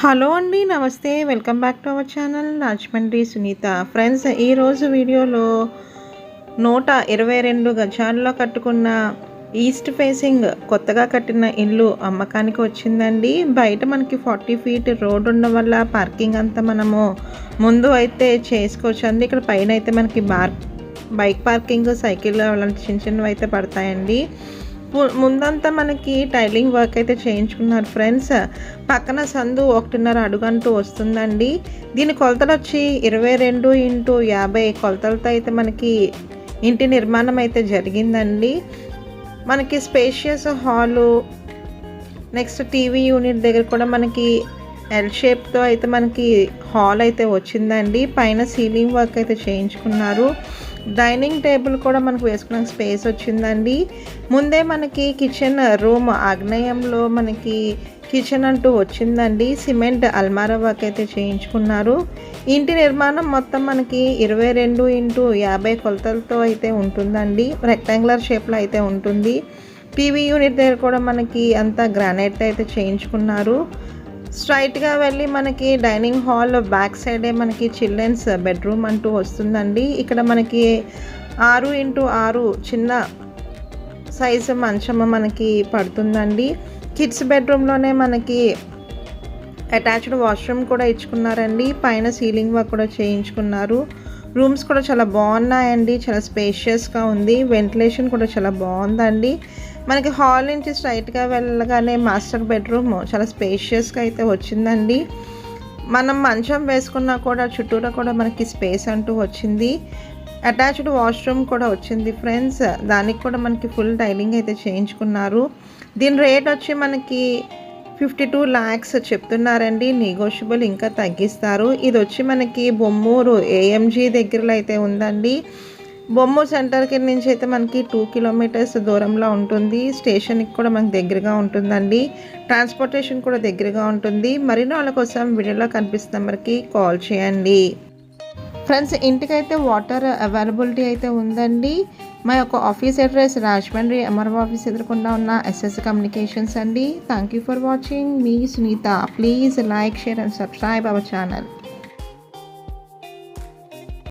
Hello అండి నమస్తే. Welcome back to our channel. Rajahmundry Sunitha. Friends ఈరోజు వీడియోలో నూట ఇరవై రెండు గజాల్లో కట్టుకున్న ఈస్ట్ ఫేసింగ్ కొత్తగా కట్టిన ఇల్లు అమ్మకానికి వచ్చిందండి. బయట మనకి ఫార్టీ ఫీట్ రోడ్ ఉండడం వల్ల పార్కింగ్ అంతా మనము ముందు అయితే చేసుకోవచ్చు. అండి ఇక్కడ పైన అయితే మనకి బార్ బైక్ పార్కింగ్ సైకిల్ అలాంటి చిన్న చిన్నవి అయితే పడతాయండి. ముందంతా మనకి టైలింగ్ వర్క్ అయితే చేయించుకున్నారు ఫ్రెండ్స్. పక్కన సందు ఒకటిన్నర అడుగంటూ వస్తుందండి. దీని కొలతలు వచ్చి ఇరవై రెండు ఇంటూ యాభై కొలతలతో అయితే మనకి ఇంటి నిర్మాణం అయితే జరిగిందండి. మనకి spacious hall next TV unit దగ్గర కూడా మనకి ఎల్ షేప్తో అయితే మనకి హాల్ అయితే వచ్చిందండి. పైన సీలింగ్ వర్క్ అయితే చేయించుకున్నారు. డైనింగ్ టేబుల్ కూడా మనకు వేసుకున్న స్పేస్ వచ్చిందండి. ముందే మనకి కిచెన్ రూమ్ ఆగ్నేయంలో మనకి కిచెన్ అంటూ వచ్చిందండి. సిమెంట్ అల్మారా వర్క్ అయితే చేయించుకున్నారు. ఇంటి నిర్మాణం మొత్తం మనకి ఇరవై రెండు ఇంటూ యాభై కొలతలతో అయితే ఉంటుందండి. రెక్టాంగులర్ షేప్లో అయితే ఉంటుంది. పీవీ యూనిట్ దగ్గర కూడా మనకి అంతా గ్రానైట్ అయితే చేయించుకున్నారు. స్ట్రైట్గా వెళ్ళి మనకి డైనింగ్ హాల్ బ్యాక్ సైడే మనకి చిల్డ్రన్స్ బెడ్రూమ్ అంటూ వస్తుందండి. ఇక్కడ మనకి ఆరు ఇంటూ ఆరు చిన్న సైజు మంచం మనకి పడుతుందండి. కిడ్స్ బెడ్రూమ్లోనే మనకి అటాచ్డ్ వాష్రూమ్ కూడా ఇచ్చుకున్నారండి. పైన సీలింగ్ వర్క్ కూడా చేయించుకున్నారు. రూమ్స్ కూడా చాలా బాగున్నాయండి చాలా స్పేషియస్గా ఉంది. వెంటిలేషన్ కూడా చాలా బాగుందండి. మనకి హాల్ నుంచి స్ట్రైట్గా వెళ్ళగానే మాస్టర్ బెడ్రూమ్ చాలా స్పేషియస్గా అయితే వచ్చిందండి. మనం మంచం వేసుకున్నా కూడా చుట్టూరా కూడా మనకి స్పేస్ అంటూ వచ్చింది. అటాచ్డ్ వాష్రూమ్ కూడా వచ్చింది ఫ్రెండ్స్ దానికి కూడా మనకి ఫుల్ టైలింగ్ అయితే చేయించుకున్నారు. దీని రేట్ వచ్చి మనకి ఫిఫ్టీ టూ ల్యాక్స్ చెప్తున్నారండి. నెగోషియబుల్ ఇంకా తగ్గిస్తారు. ఇది వచ్చి మనకి బొమ్మూరు ఏఎంజీ దగ్గరలో అయితే ఉందండి. బొమ్మూరు సెంటర్కి నుంచి అయితే మనకి టూ కిలోమీటర్స్ దూరంలో ఉంటుంది. స్టేషన్కి కూడా మనకు దగ్గరగా ఉంటుందండి. ట్రాన్స్పోర్టేషన్ కూడా దగ్గరగా ఉంటుంది. మరిన్ని వాళ్ళ కోసం వీడియోలో కనిపిస్తున్న మనకి కాల్ చేయండి. ఫ్రెండ్స్ ఇంటికైతే వాటర్ అవైలబిలిటీ అయితే ఉందండి. మా యొక్క office address Rajahmundry MRO office ఎదుర్కొండా ఉన్న ఎస్ఎస్ కమ్యూనికేషన్స్ అండి. Thank you for watching me Sunitha. Please like share and subscribe our channel